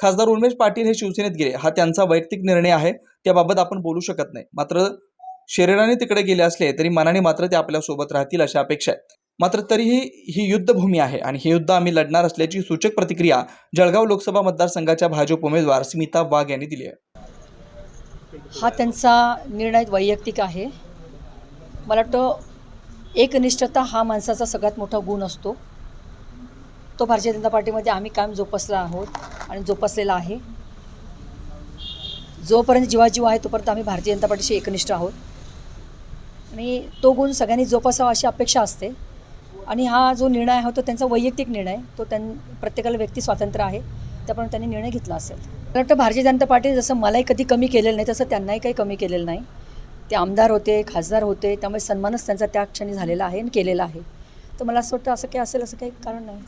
खासदार उमेश पाटील हे शिवसेनेत गेले. हा त्यांचा वैयक्तिक निर्णय आहे. त्याबाबत आपण बोलू शकत नाही. मात्र शरीराने तिकडे गेले असले तरी मनाने मात्र ते आपल्यासोबत राहतील अशी अपेक्षा आहे. मात्र तरीही ही युद्धभूमी आहे आणि हे युद्ध आम्ही लढणार असल्याची सूचक प्रतिक्रिया जळगाव लोकसभा मतदारसंघाच्या भाजप उमेदवार स्मिता वाघ यांनी दिली आहे. हा त्यांचा निर्णय वैयक्तिक आहे. मला वाटतं एकनिष्ठता हा माणसाचा सगळ्यात मोठा गुण असतो. तो भारतीय जनता पार्टीमध्ये आम्ही कायम जोपासला आहोत आणि जोपासलेला आहे. जोपर्यंत जीवाजीव आहे तोपर्यंत आम्ही भारतीय जनता पार्टीशी एकनिष्ठ आहोत. आणि तो गुण सगळ्यांनी जोपासावा अशी अपेक्षा असते. आणि हा जो निर्णय आहे तो त्यांचा वैयक्तिक निर्णय तो त्यां प्रत्येकाला व्यक्ती स्वातंत्र्य आहे. त्याप्रमाणे त्यांनी निर्णय घेतला असेल. मला वाटतं भारतीय जनता पार्टी जसं मलाही कधी कमी केलेलं नाही तसं त्यांनाही काही कमी केलेलं नाही. ते आमदार होते खासदार होते त्यामुळे सन्मानच त्यांचा त्या क्षणी झालेला आहे आणि केलेला आहे. तर मला असं वाटतं असं काही असेल असं काही कारण नाही.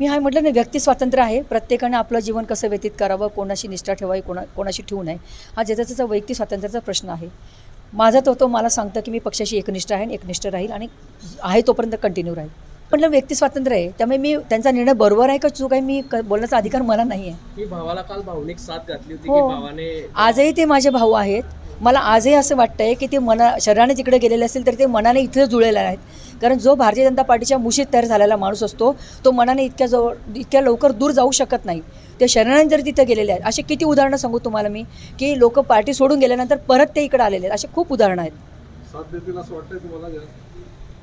मी हा म्हटलं ना व्यक्ती स्वातंत्र्य आहे. प्रत्येकाने आपलं जीवन कसं व्यतीत करावं कोणाशी निष्ठा ठेवावी कोणा कोणाशी ठेवू नये हा ज्याचा त्याचा वैयक्तिक स्वातंत्र्याचा प्रश्न आहे. माझा तो तो मला सांगतं की मी पक्षाशी एकनिष्ठ आहे आणि एकनिष्ठ राहील आणि आहे तोपर्यंत कंटिन्यू राहील. म्हटलं व्यक्ती स्वातंत्र्य आहे. त्यामुळे मी त्यांचा निर्णय बरोबर आहे का चूक आहे? मी बोलण्याचा अधिकार मला नाही आहे. भावाला काल भावनिक साथ घातली होती हो. आजही ते माझे भाऊ आहेत. मला आजही असं वाटतंय की ते मना शरीराने तिकडे गेलेले असतील तर ते मनाने इथे जुळलेले आहेत. कारण जो भारतीय जनता पार्टीच्या मुशीत तयार झालेला माणूस असतो तो मनाने इतक्या जवळ इतक्या लवकर दूर जाऊ शकत नाही. ते शरीराने जर तिथे गेलेले आहेत असे किती उदाहरणं सांगू तुम्हाला मी की लोक पार्टी सोडून गेल्यानंतर परत ते इकडे आलेले आहेत असे खूप उदाहरणं आहेत.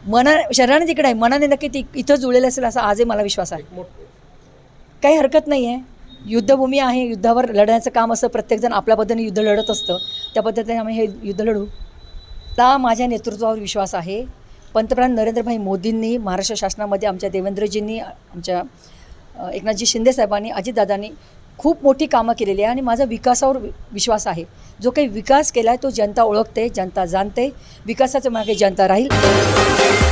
मना शरीराने तिकडे आहे मनाने नक्की ती इथं जुळलेलं असेल असा आजही मला विश्वास आहे. काही हरकत नाही आहे युद्धभूमी आहे युद्धावर लढण्याचं काम असं प्रत्येकजण आपल्या पद्धतीने युद्ध लढत असतं. त्या पद्धतीने आम्ही हे युद्ध लढू. ता माझ्या नेतृत्वावर विश्वास आहे. पंतप्रधान नरेंद्रभाई मोदींनी महाराष्ट्र शासनामध्ये आमच्या देवेंद्रजींनी आमच्या एकनाथजी शिंदे साहेबांनी अजितदादांनी खूप मोठी कामं केलेली आहे आणि माझा विकासावर विश्वास आहे. जो काही विकास केला आहे तो जनता ओळखते जनता जाणते. विकासाच्या मागे जनता राहील.